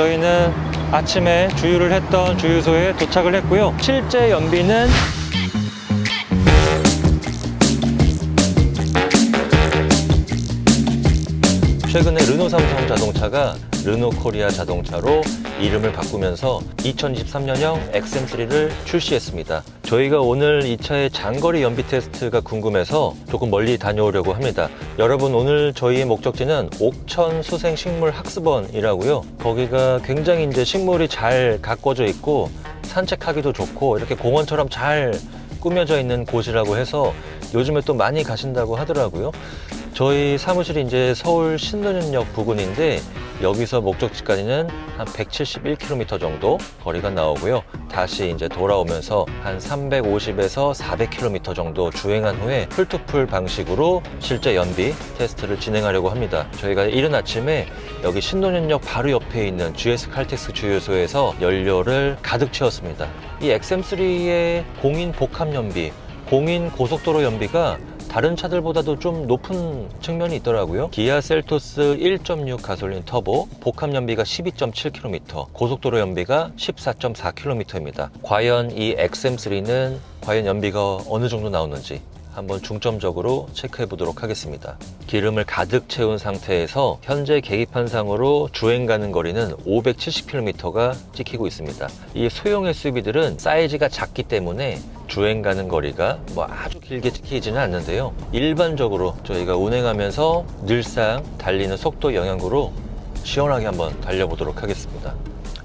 저희는 아침에 주유를 했던 주유소에 도착을 했고요. 실제 연비는 최근에 르노 삼성 자동차가 르노 코리아 자동차로 이름을 바꾸면서 2023년형 XM3를 출시했습니다. 저희가 오늘 이 차의 장거리 연비 테스트가 궁금해서 조금 멀리 다녀오려고 합니다. 여러분 오늘 저희의 목적지는 옥천 수생 식물 학습원이라고요. 거기가 굉장히 이제 식물이 잘 가꿔져 있고 산책하기도 좋고 이렇게 공원처럼 잘 꾸며져 있는 곳이라고 해서 요즘에 또 많이 가신다고 하더라고요. 저희 사무실이 이제 서울 신논현역 부근인데 여기서 목적지까지는 한 171km 정도 거리가 나오고요. 다시 이제 돌아오면서 한 350에서 400km 정도 주행한 후에 풀투풀 방식으로 실제 연비 테스트를 진행하려고 합니다. 저희가 이른 아침에 여기 신논현역 바로 옆에 있는 GS 칼텍스 주유소에서 연료를 가득 채웠습니다. 이 XM3의 공인 복합 연비, 공인 고속도로 연비가 다른 차들보다도 좀 높은 측면이 있더라고요. 기아 셀토스 1.6 가솔린 터보 복합 연비가 12.7km, 고속도로 연비가 14.4km입니다. 과연 이 XM3는 과연 연비가 어느 정도 나오는지 한번 중점적으로 체크해 보도록 하겠습니다. 기름을 가득 채운 상태에서 현재 계기판상으로 주행 가는 거리는 570km가 찍히고 있습니다. 이 소형 SUV들은 사이즈가 작기 때문에 주행 가는 거리가 뭐 아주 길게 찍히지는 않는데요. 일반적으로 저희가 운행하면서 늘상 달리는 속도 영향으로 시원하게 한번 달려보도록 하겠습니다.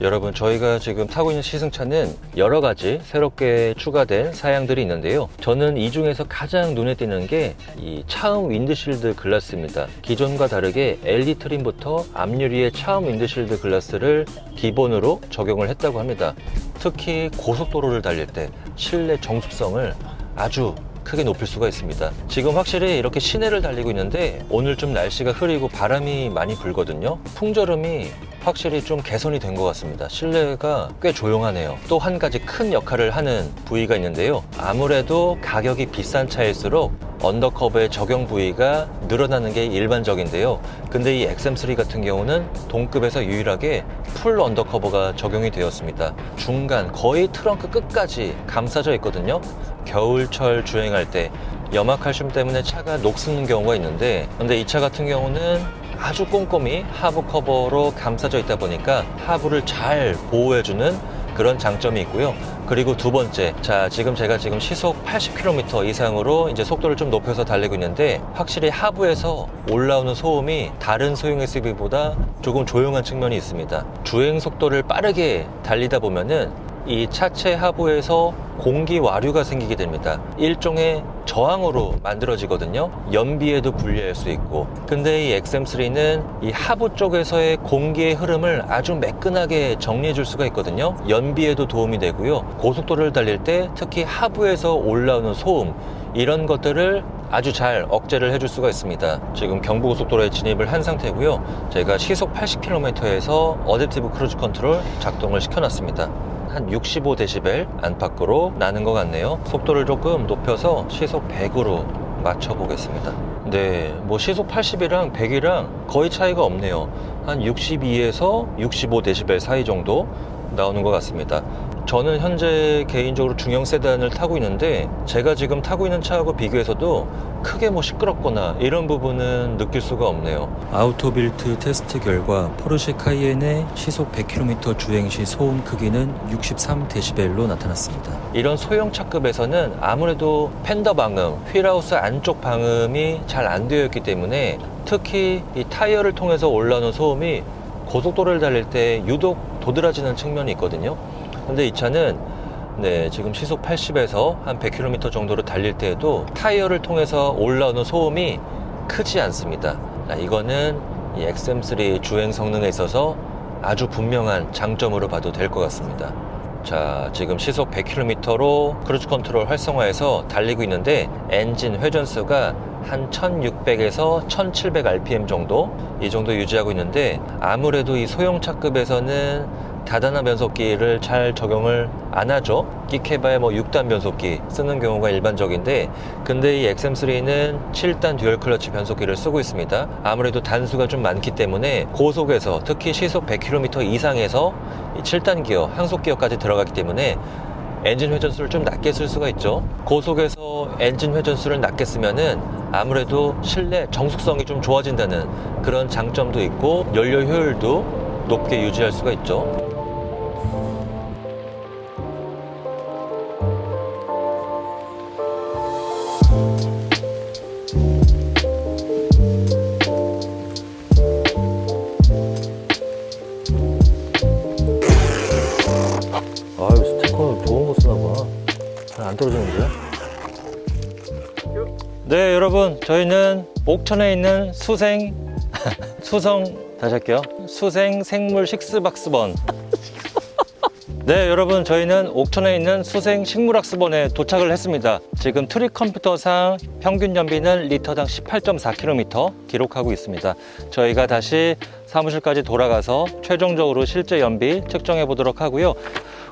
여러분 저희가 지금 타고 있는 시승차는 여러 가지 새롭게 추가된 사양들이 있는데요. 저는 이 중에서 가장 눈에 띄는 게 이 차음 윈드실드 글라스입니다. 기존과 다르게 LED 트림부터 앞유리에 차음 윈드실드 글라스를 기본으로 적용을 했다고 합니다. 특히 고속도로를 달릴 때 실내 정숙성을 아주 크게 높일 수가 있습니다. 지금 확실히 이렇게 시내를 달리고 있는데 오늘 좀 날씨가 흐리고 바람이 많이 불거든요. 풍절음이 확실히 좀 개선이 된 것 같습니다. 실내가 꽤 조용하네요. 또 한 가지 큰 역할을 하는 부위가 있는데요. 아무래도 가격이 비싼 차일수록 언더커버의 적용 부위가 늘어나는 게 일반적인데요. 근데 이 XM3 같은 경우는 동급에서 유일하게 풀 언더커버가 적용이 되었습니다. 중간 거의 트렁크 끝까지 감싸져 있거든요. 겨울철 주행할 때 염화칼슘 때문에 차가 녹슬는 경우가 있는데 근데 이 차 같은 경우는 아주 꼼꼼히 하부 커버로 감싸져 있다 보니까 하부를 잘 보호해주는 그런 장점이 있고요. 그리고 두 번째, 자, 지금 제가 지금 시속 80km 이상으로 이제 속도를 좀 높여서 달리고 있는데 확실히 하부에서 올라오는 소음이 다른 소형 SUV보다 조금 조용한 측면이 있습니다. 주행 속도를 빠르게 달리다 보면은 이 차체 하부에서 공기 와류가 생기게 됩니다. 일종의 저항으로 만들어지거든요. 연비에도 불리할 수 있고. 근데 이 XM3는 이 하부 쪽에서의 공기의 흐름을 아주 매끈하게 정리해 줄 수가 있거든요. 연비에도 도움이 되고요. 고속도로를 달릴 때 특히 하부에서 올라오는 소음, 이런 것들을 아주 잘 억제를 해줄 수가 있습니다. 지금 경부고속도로에 진입을 한 상태고요. 제가 시속 80km에서 어댑티브 크루즈 컨트롤 작동을 시켜놨습니다. 한 65dB 안팎으로 나는 것 같네요. 속도를 조금 높여서 시속 100으로 맞춰보겠습니다. 네, 뭐 시속 80이랑 100이랑 거의 차이가 없네요. 한 62에서 65dB 사이 정도 나오는 것 같습니다. 저는 현재 개인적으로 중형 세단을 타고 있는데 제가 지금 타고 있는 차하고 비교해서도 크게 뭐 시끄럽거나 이런 부분은 느낄 수가 없네요. 아우토빌트 테스트 결과 포르쉐 카이엔의 시속 100km 주행 시 소음 크기는 63dB로 나타났습니다. 이런 소형차급에서는 아무래도 팬더 방음, 휠하우스 안쪽 방음이 잘 안 되어 있기 때문에 특히 이 타이어를 통해서 올라오는 소음이 고속도로를 달릴 때 유독 도드라지는 측면이 있거든요. 근데 이 차는 네, 지금 시속 80에서 한 100km 정도로 달릴 때에도 타이어를 통해서 올라오는 소음이 크지 않습니다. 자, 이거는 이 XM3 주행 성능에 있어서 아주 분명한 장점으로 봐도 될 것 같습니다. 자, 지금 시속 100km로 크루즈 컨트롤 활성화해서 달리고 있는데 엔진 회전수가 한 1600에서 1700 rpm 정도 이 정도 유지하고 있는데 아무래도 이 소형차급에서는 다단한 변속기를 잘 적용을 안 하죠. 끼케바에 뭐 6단 변속기 쓰는 경우가 일반적인데 근데 이 XM3는 7단 듀얼 클러치 변속기를 쓰고 있습니다. 아무래도 단수가 좀 많기 때문에 고속에서 특히 시속 100km 이상에서 이 7단 기어, 항속 기어까지 들어가기 때문에 엔진 회전수를 좀 낮게 쓸 수가 있죠. 고속에서 엔진 회전수를 낮게 쓰면은 아무래도 실내 정숙성이 좀 좋아진다는 그런 장점도 있고 연료 효율도 높게 유지할 수가 있죠. 아유 스티커는 좋은 거 쓰나 봐. 잘 안 떨어지는데? 네 여러분 저희는 옥천에 있는 수생 수성 다시 할게요. 수생 생물 식스박스번. 네 여러분 저희는 옥천에 있는 수생 식물학습원에 도착을 했습니다. 지금 트릭 컴퓨터상 평균 연비는 리터당 18.4km 기록하고 있습니다. 저희가 다시 사무실까지 돌아가서 최종적으로 실제 연비 측정해 보도록 하고요.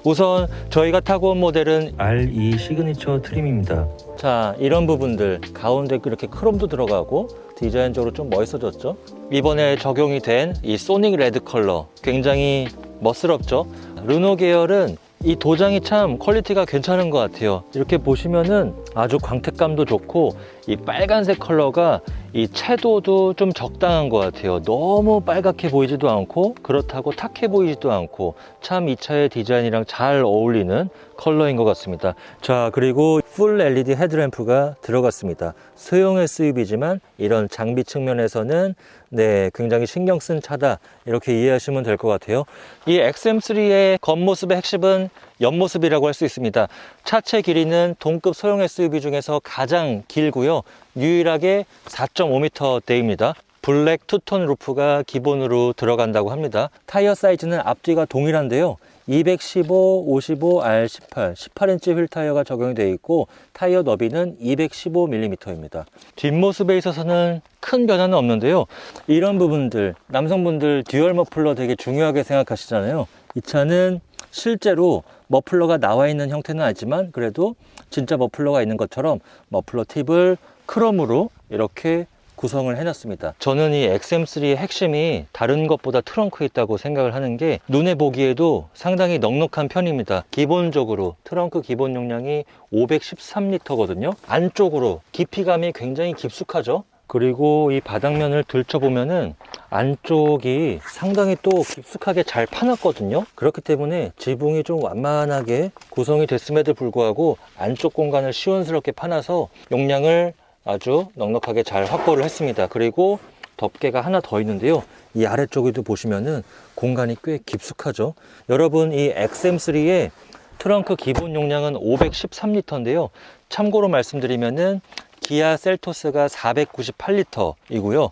우선 저희가 타고 온 모델은 R2 시그니처 트림입니다. 자, 이런 부분들 가운데 이렇게 크롬도 들어가고 디자인적으로 좀 멋있어졌죠. 이번에 적용이 된 이 소닉 레드 컬러 굉장히 멋스럽죠. 르노 계열은 이 도장이 참 퀄리티가 괜찮은 것 같아요. 이렇게 보시면은 아주 광택감도 좋고 이 빨간색 컬러가 이 채도도 좀 적당한 것 같아요. 너무 빨갛게 보이지도 않고 그렇다고 탁해 보이지도 않고 참 이 차의 디자인이랑 잘 어울리는 컬러인 것 같습니다. 자 그리고 풀 LED 헤드램프가 들어갔습니다. 소형 SUV지만 이런 장비 측면에서는 네 굉장히 신경 쓴 차다 이렇게 이해하시면 될 것 같아요. 이 XM3의 겉모습의 핵심은 옆모습이라고 할 수 있습니다. 차체 길이는 동급 소형 SUV 중에서 가장 길고요. 유일하게 4.5m대입니다. 블랙 투톤 루프가 기본으로 들어간다고 합니다. 타이어 사이즈는 앞뒤가 동일한데요. 215, 55, R18, 18인치 휠 타이어가 적용이 되어 있고 타이어 너비는 215mm입니다. 뒷모습에 있어서는 큰 변화는 없는데요. 이런 부분들 남성분들 듀얼 머플러 되게 중요하게 생각하시잖아요. 이 차는 실제로 머플러가 나와 있는 형태는 아니지만 그래도 진짜 머플러가 있는 것처럼 머플러 팁을 크롬으로 이렇게 구성을 해놨습니다. 저는 이 XM3의 핵심이 다른 것보다 트렁크에 있다고 생각을 하는 게 눈에 보기에도 상당히 넉넉한 편입니다. 기본적으로 트렁크 기본 용량이 513리터거든요. 안쪽으로 깊이감이 굉장히 깊숙하죠. 그리고 이 바닥면을 들춰보면은 안쪽이 상당히 또 깊숙하게 잘 파놨거든요. 그렇기 때문에 지붕이 좀 완만하게 구성이 됐음에도 불구하고 안쪽 공간을 시원스럽게 파놔서 용량을 아주 넉넉하게 잘 확보를 했습니다. 그리고 덮개가 하나 더 있는데요. 이 아래쪽에도 보시면은 공간이 꽤 깊숙하죠. 여러분 이 XM3의 트렁크 기본 용량은 513리터인데요. 참고로 말씀드리면은 기아 셀토스가 498리터이고요.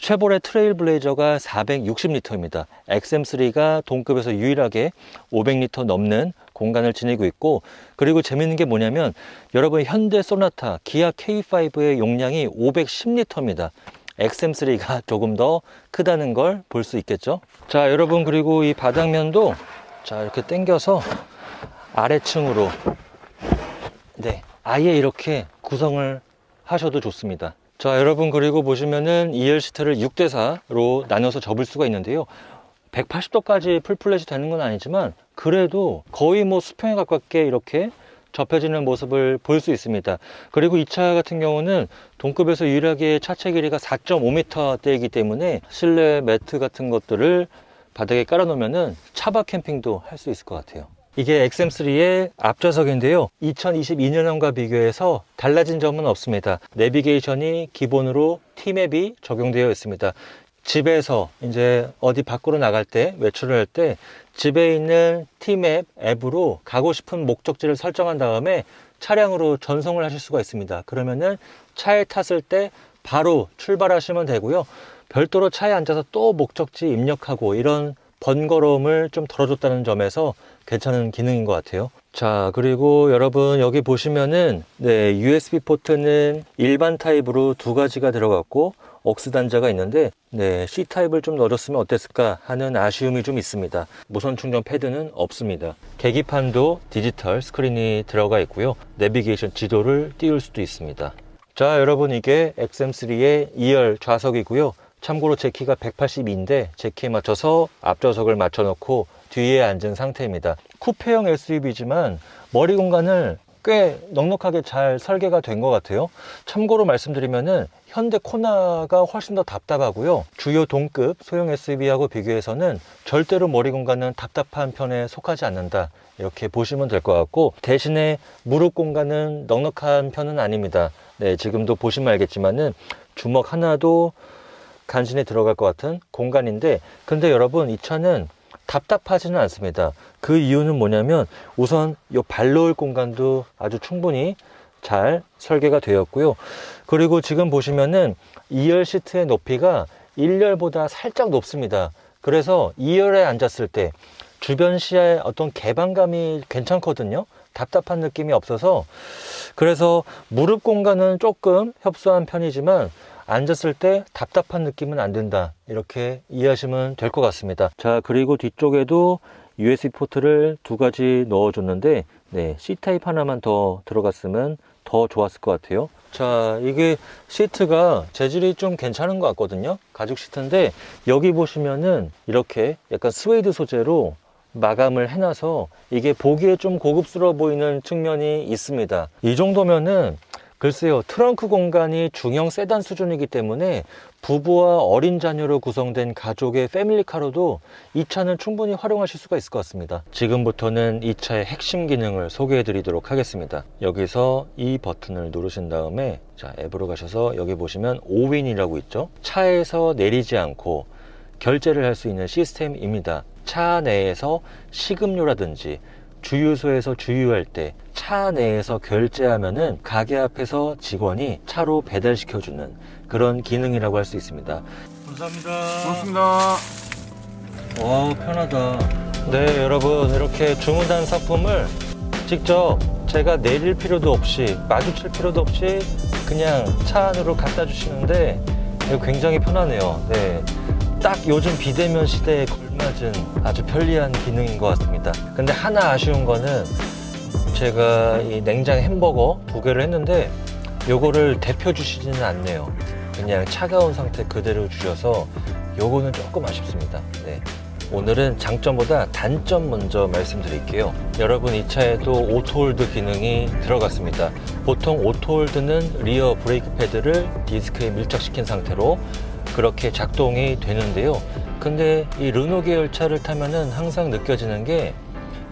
쉐보레 트레일블레이저가 460리터입니다. XM3가 동급에서 유일하게 500리터 넘는 공간을 지니고 있고 그리고 재밌는 게 뭐냐면 여러분 현대 소나타 기아 K5의 용량이 510리터입니다. XM3가 조금 더 크다는 걸 볼 수 있겠죠. 자, 여러분 그리고 이 바닥면도 자, 이렇게 당겨서 아래층으로 네, 아예 이렇게 구성을 하셔도 좋습니다. 자, 여러분 그리고 보시면은 2열 시트를 6대 4로 나눠서 접을 수가 있는데요. 180도까지 풀플랫이 되는 건 아니지만 그래도 거의 뭐 수평에 가깝게 이렇게 접혀지는 모습을 볼 수 있습니다. 그리고 이 차 같은 경우는 동급에서 유일하게 차체 길이가 4.5m대이기 때문에 실내 매트 같은 것들을 바닥에 깔아놓으면은 차박 캠핑도 할 수 있을 것 같아요. 이게 XM3의 앞좌석인데요. 2022년형과 비교해서 달라진 점은 없습니다. 내비게이션이 기본으로 T맵이 적용되어 있습니다. 집에서 이제 어디 밖으로 나갈 때 외출을 할 때 집에 있는 T맵 앱으로 가고 싶은 목적지를 설정한 다음에 차량으로 전송을 하실 수가 있습니다. 그러면은 차에 탔을 때 바로 출발하시면 되고요. 별도로 차에 앉아서 또 목적지 입력하고 이런 번거로움을 좀 덜어줬다는 점에서 괜찮은 기능인 것 같아요. 자, 그리고 여러분 여기 보시면은 네, USB 포트는 일반 타입으로 두 가지가 들어갔고 억스 단자가 있는데 네, C 타입을 좀 넣어줬으면 어땠을까 하는 아쉬움이 좀 있습니다. 무선 충전 패드는 없습니다. 계기판도 디지털 스크린이 들어가 있고요. 내비게이션 지도를 띄울 수도 있습니다. 자, 여러분 이게 XM3의 2열 좌석이고요. 참고로 제 키가 182인데 제 키에 맞춰서 앞좌석을 맞춰놓고 뒤에 앉은 상태입니다. 쿠페형 SUV지만 머리 공간을 꽤 넉넉하게 잘 설계가 된 것 같아요. 참고로 말씀드리면은 현대 코나가 훨씬 더 답답하고요. 주요 동급 소형 SUV하고 비교해서는 절대로 머리 공간은 답답한 편에 속하지 않는다. 이렇게 보시면 될 것 같고 대신에 무릎 공간은 넉넉한 편은 아닙니다. 네, 지금도 보시면 알겠지만은 주먹 하나도 간신히 들어갈 것 같은 공간인데 근데 여러분 이 차는 답답하지는 않습니다. 그 이유는 뭐냐면 우선 이발 놓을 공간도 아주 충분히 잘 설계가 되었고요. 그리고 지금 보시면은 2열 시트의 높이가 1열보다 살짝 높습니다. 그래서 2열에 앉았을 때 주변 시야의 어떤 개방감이 괜찮거든요. 답답한 느낌이 없어서 그래서 무릎 공간은 조금 협소한 편이지만 앉았을 때 답답한 느낌은 안 든다. 이렇게 이해하시면 될 것 같습니다. 자, 그리고 뒤쪽에도 USB 포트를 두 가지 넣어 줬는데, 네, C타입 하나만 더 들어갔으면 더 좋았을 것 같아요. 자, 이게 시트가 재질이 좀 괜찮은 것 같거든요. 가죽 시트인데, 여기 보시면은 이렇게 약간 스웨이드 소재로 마감을 해놔서 이게 보기에 좀 고급스러워 보이는 측면이 있습니다. 이 정도면은 글쎄요, 트렁크 공간이 중형 세단 수준이기 때문에 부부와 어린 자녀로 구성된 가족의 패밀리카로도 이 차는 충분히 활용하실 수가 있을 것 같습니다. 지금부터는 이 차의 핵심 기능을 소개해 드리도록 하겠습니다. 여기서 이 버튼을 누르신 다음에 자, 앱으로 가셔서 여기 보시면 오윈이라고 있죠. 차에서 내리지 않고 결제를 할 수 있는 시스템입니다. 차 내에서 식음료라든지 주유소에서 주유할 때 차 내에서 결제하면은 가게 앞에서 직원이 차로 배달시켜주는 그런 기능이라고 할 수 있습니다. 감사합니다. 고맙습니다. 와 편하다. 네 여러분 이렇게 주문한 상품을 직접 제가 내릴 필요도 없이 마주칠 필요도 없이 그냥 차 안으로 갖다 주시는데 이거 굉장히 편하네요. 네. 딱 요즘 비대면 시대에 걸맞은 아주 편리한 기능인 것 같습니다. 근데 하나 아쉬운 거는 제가 이 냉장 햄버거 두 개를 했는데 요거를 데펴 주시지는 않네요. 그냥 차가운 상태 그대로 주셔서 요거는 조금 아쉽습니다. 네. 오늘은 장점보다 단점 먼저 말씀드릴게요. 여러분 이 차에도 오토홀드 기능이 들어갔습니다. 보통 오토홀드는 리어 브레이크 패드를 디스크에 밀착시킨 상태로 그렇게 작동이 되는데요. 근데 이 르노 계열 차를 타면은 항상 느껴지는 게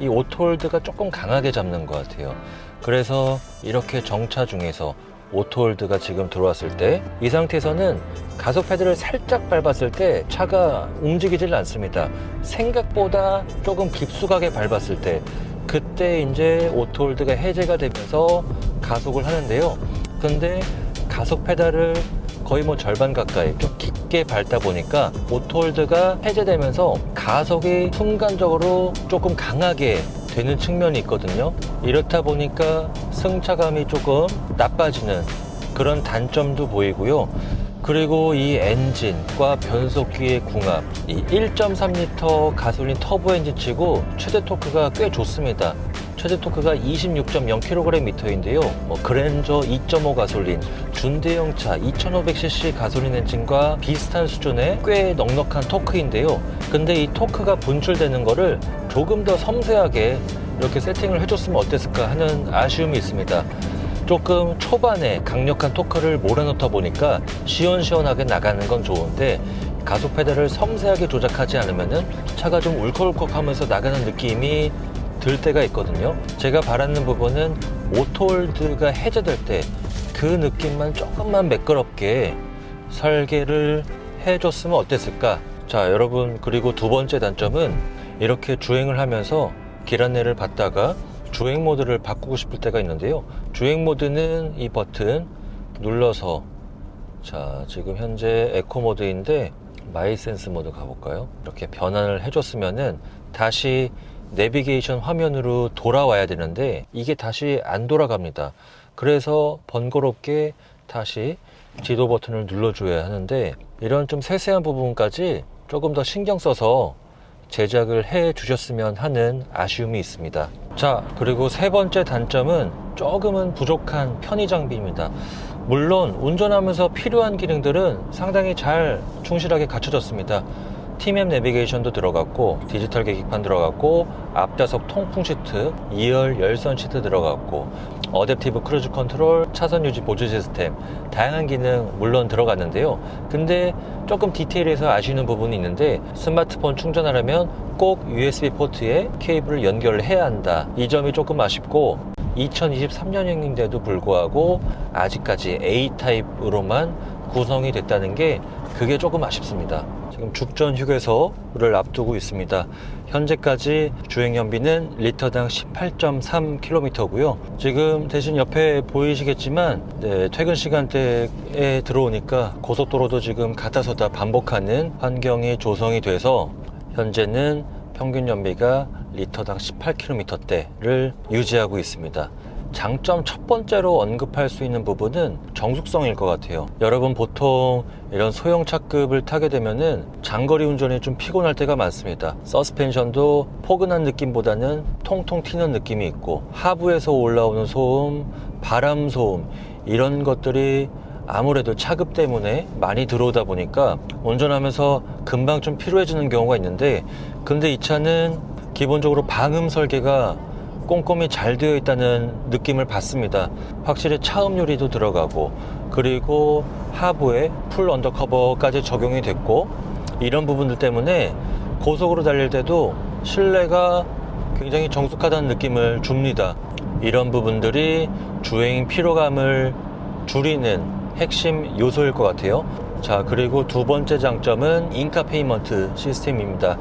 이 오토홀드가 조금 강하게 잡는 것 같아요. 그래서 이렇게 정차 중에서 오토홀드가 지금 들어왔을 때 이 상태에서는 가속 페달을 살짝 밟았을 때 차가 움직이질 않습니다. 생각보다 조금 깊숙하게 밟았을 때 그때 이제 오토홀드가 해제가 되면서 가속을 하는데요. 근데 가속 페달을 거의 뭐 절반 가까이 좀 깊게 밟다 보니까 오토홀드가 해제되면서 가속이 순간적으로 조금 강하게 되는 측면이 있거든요. 이렇다 보니까 승차감이 조금 나빠지는 그런 단점도 보이고요. 그리고 이 엔진과 변속기의 궁합, 이 1.3L 가솔린 터보 엔진치고 최대 토크가 꽤 좋습니다. 최대 토크가 26.0kgm인데요. 뭐 그랜저 2.5 가솔린, 준대형 차 2500cc 가솔린 엔진과 비슷한 수준의 꽤 넉넉한 토크인데요. 근데 이 토크가 분출되는 거를 조금 더 섬세하게 이렇게 세팅을 해줬으면 어땠을까 하는 아쉬움이 있습니다. 조금 초반에 강력한 토크를 몰아넣다 보니까 시원시원하게 나가는 건 좋은데 가속 페달을 섬세하게 조작하지 않으면은 차가 좀 울컥울컥 하면서 나가는 느낌이 들 때가 있거든요. 제가 바라는 부분은 오토홀드가 해제될 때 그 느낌만 조금만 매끄럽게 설계를 해줬으면 어땠을까? 자, 여러분, 그리고 두 번째 단점은 이렇게 주행을 하면서 길 안내를 받다가 주행 모드를 바꾸고 싶을 때가 있는데요. 주행 모드는 이 버튼 눌러서 자, 지금 현재 에코 모드인데 마이 센스 모드 가볼까요? 이렇게 변환을 해줬으면은 다시 내비게이션 화면으로 돌아와야 되는데 이게 다시 안 돌아갑니다. 그래서 번거롭게 다시 지도 버튼을 눌러줘야 하는데 이런 좀 세세한 부분까지 조금 더 신경 써서 제작을 해 주셨으면 하는 아쉬움이 있습니다. 자, 그리고 세 번째 단점은 조금은 부족한 편의 장비입니다. 물론 운전하면서 필요한 기능들은 상당히 잘 충실하게 갖춰졌습니다. TMM 내비게이션도 들어갔고 디지털 계기판 들어갔고 앞좌석 통풍 시트, 2열 열선 시트 들어갔고 어댑티브 크루즈 컨트롤, 차선 유지 보조 시스템 다양한 기능 물론 들어갔는데요. 근데 조금 디테일해서 아쉬운 부분이 있는데 스마트폰 충전하려면 꼭 USB 포트에 케이블을 연결을 해야 한다. 이 점이 조금 아쉽고 2023년형인데도 불구하고 아직까지 A 타입으로만 구성이 됐다는 게 그게 조금 아쉽습니다. 지금 죽전 휴게소를 앞두고 있습니다. 현재까지 주행 연비는 리터당 18.3km고요. 지금 대신 옆에 보이시겠지만 네, 퇴근 시간대에 들어오니까 고속도로도 지금 가다 서다 반복하는 환경이 조성이 돼서 현재는 평균 연비가 리터당 18km대를 유지하고 있습니다. 장점 첫 번째로 언급할 수 있는 부분은 정숙성일 것 같아요. 여러분 보통 이런 소형 차급을 타게 되면은 장거리 운전이 좀 피곤할 때가 많습니다. 서스펜션도 포근한 느낌보다는 통통 튀는 느낌이 있고 하부에서 올라오는 소음, 바람 소음 이런 것들이 아무래도 차급 때문에 많이 들어오다 보니까 운전하면서 금방 좀 피로해지는 경우가 있는데 근데 이 차는 기본적으로 방음 설계가 꼼꼼히 잘 되어 있다는 느낌을 받습니다. 확실히 차음유리도 들어가고 그리고 하부에 풀 언더커버까지 적용이 됐고 이런 부분들 때문에 고속으로 달릴 때도 실내가 굉장히 정숙하다는 느낌을 줍니다. 이런 부분들이 주행 피로감을 줄이는 핵심 요소일 것 같아요. 자, 그리고 두 번째 장점은 인카 페이먼트 시스템입니다.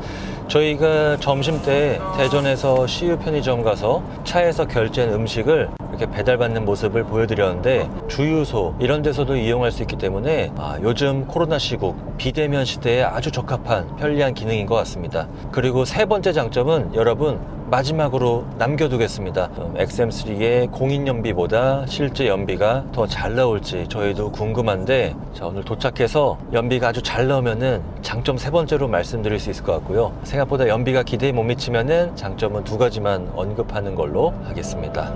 저희가 점심 때 대전에서 CU 편의점 가서 차에서 결제한 음식을 이렇게 배달받는 모습을 보여드렸는데 주유소 이런 데서도 이용할 수 있기 때문에 아, 요즘 코로나 시국 비대면 시대에 아주 적합한 편리한 기능인 것 같습니다. 그리고 세 번째 장점은 여러분 마지막으로 남겨두겠습니다. 음, XM3의 공인 연비보다 실제 연비가 더 잘 나올지 저희도 궁금한데 자, 오늘 도착해서 연비가 아주 잘 나오면은 장점 세 번째로 말씀드릴 수 있을 것 같고요. 생각보다 연비가 기대에 못 미치면은 장점은 두 가지만 언급하는 걸로 하겠습니다.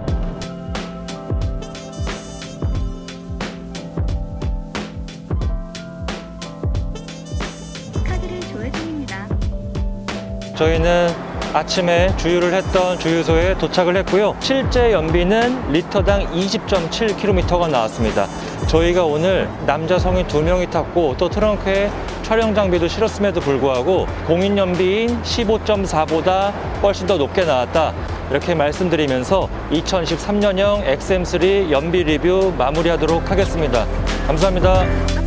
카드를 조회 중입니다. 저희는 아침에 주유를 했던 주유소에 도착을 했고요. 실제 연비는 리터당 20.7km가 나왔습니다. 저희가 오늘 남자 성인 두 명이 탔고 또 트렁크에 촬영 장비도 실었음에도 불구하고 공인 연비인 15.4보다 훨씬 더 높게 나왔다. 이렇게 말씀드리면서 2013년형 XM3 연비 리뷰 마무리하도록 하겠습니다. 감사합니다.